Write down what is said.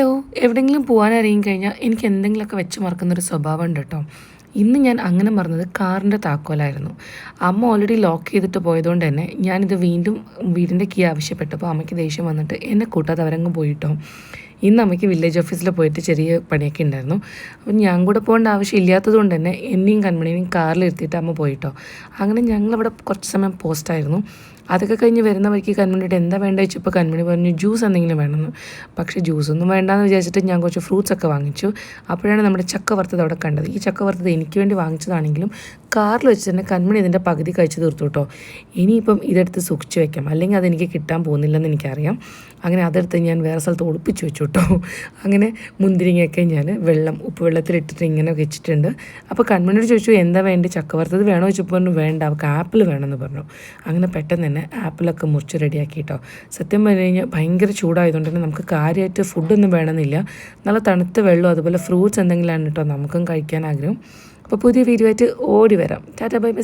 Hello. എവിടെയെങ്കിലും പോകാൻ അറിയും കഴിഞ്ഞാൽ എനിക്ക് എന്തെങ്കിലുമൊക്കെ വെച്ച് മറക്കുന്നൊരു സ്വഭാവം ഉണ്ട് കേട്ടോ ഇന്ന് ഞാൻ അങ്ങനെ മറന്നത് കാറിന്റെ താക്കോലായിരുന്നു. അമ്മ ഓൾറെഡി ലോക്ക് ചെയ്തിട്ട് പോയതുകൊണ്ട് തന്നെ ഞാനിത് വീണ്ടും വീടിന്റെ കീ ആവശ്യപ്പെട്ടപ്പോൾ അമ്മയ്ക്ക് ദേഷ്യം വന്നിട്ട് എന്നെ കൂട്ടാതെ അവരങ്ങ് പോയിട്ടോ ഇന്ന് അമ്മയ്ക്ക് വില്ലേജ് ഓഫീസിൽ പോയിട്ട് ചെറിയ പണിയൊക്കെ ഉണ്ടായിരുന്നു അപ്പം ഞാൻ കൂടെ പോകേണ്ട ആവശ്യം ഇല്ലാത്തത് കൊണ്ട് തന്നെ എന്നെയും കൺമണിനെയും കാറിലിരുത്തിയിട്ട് അമ്മ പോയിട്ടോ. അങ്ങനെ ഞങ്ങളവിടെ കുറച്ച് സമയം പോസ്റ്റായിരുന്നു അതൊക്കെ കഴിഞ്ഞ് വരുന്ന വഴിക്ക് കൺമണിയുടെ എന്താ വേണ്ട വെച്ചപ്പോൾ കൺമണി പറഞ്ഞു ജ്യൂസ് എന്തെങ്കിലും വേണമെന്ന്. പക്ഷേ ജ്യൂസൊന്നും വേണ്ടാന്ന് വിചാരിച്ചിട്ട് ഞാൻ കുറച്ച് ഫ്രൂട്ട്സ് ഒക്കെ വാങ്ങിച്ചു. അപ്പോഴാണ് നമ്മുടെ ചക്ക വറുത്തത് അവിടെ കണ്ടത്. ഈ ചക്ക വറുത്തത് എനിക്ക് വേണ്ടി വാങ്ങിച്ചതാണെങ്കിലും കാറിൽ വെച്ച് തന്നെ കൺമണി ഇതിന്റെ പകുതി കഴിച്ച് തീർത്തു കേട്ടോ. ഇനിയിപ്പം ഇതെടുത്ത് സൂക്ഷിച്ച് വെക്കാം. അല്ലെങ്കിൽ അതെനിക്ക് കിട്ടാൻ പോകുന്നില്ലെന്ന് എനിക്കറിയാം. അങ്ങനെ അതെടുത്ത് ഞാൻ വേറെ സ്ഥലത്ത് ഒളിപ്പിച്ച് വെച്ചു കേട്ടോ. അങ്ങനെ മുന്തിരിങ്ങയൊക്കെ ഞാൻ വെള്ളം ഉപ്പ് വെള്ളത്തിലിട്ടിട്ട് ഇങ്ങനെ വെച്ചിട്ടുണ്ട്. അപ്പോൾ കൺമണിയോട് ചോദിച്ചു എന്താ വേണ്ടി? ചക്ക വറുത്തത് വേണോ? ചോദിച്ചപ്പോൾ പറഞ്ഞു വേണ്ട അവൾക്ക് ആപ്പിൾ വേണമെന്ന് പറഞ്ഞു. അങ്ങനെ പെട്ടെന്ന് തന്നെ ആപ്പിളൊക്കെ മുറിച്ച് റെഡിയാക്കി കേട്ടോ. സത്യം പറഞ്ഞു കഴിഞ്ഞാൽ ഭയങ്കര ചൂടായതുകൊണ്ട് തന്നെ നമുക്ക് കാര്യമായിട്ട് ഫുഡൊന്നും വേണമെന്നില്ല. നല്ല തണുത്ത വെള്ളം അതുപോലെ ഫ്രൂട്ട്സ് എന്തെങ്കിലുമാണ് കേട്ടോ നമുക്കും കഴിക്കാൻ ആഗ്രഹം. അപ്പോൾ പുതിയ വീഡിയോ ആയിട്ട് ഓടി വരാം. Tata bye bye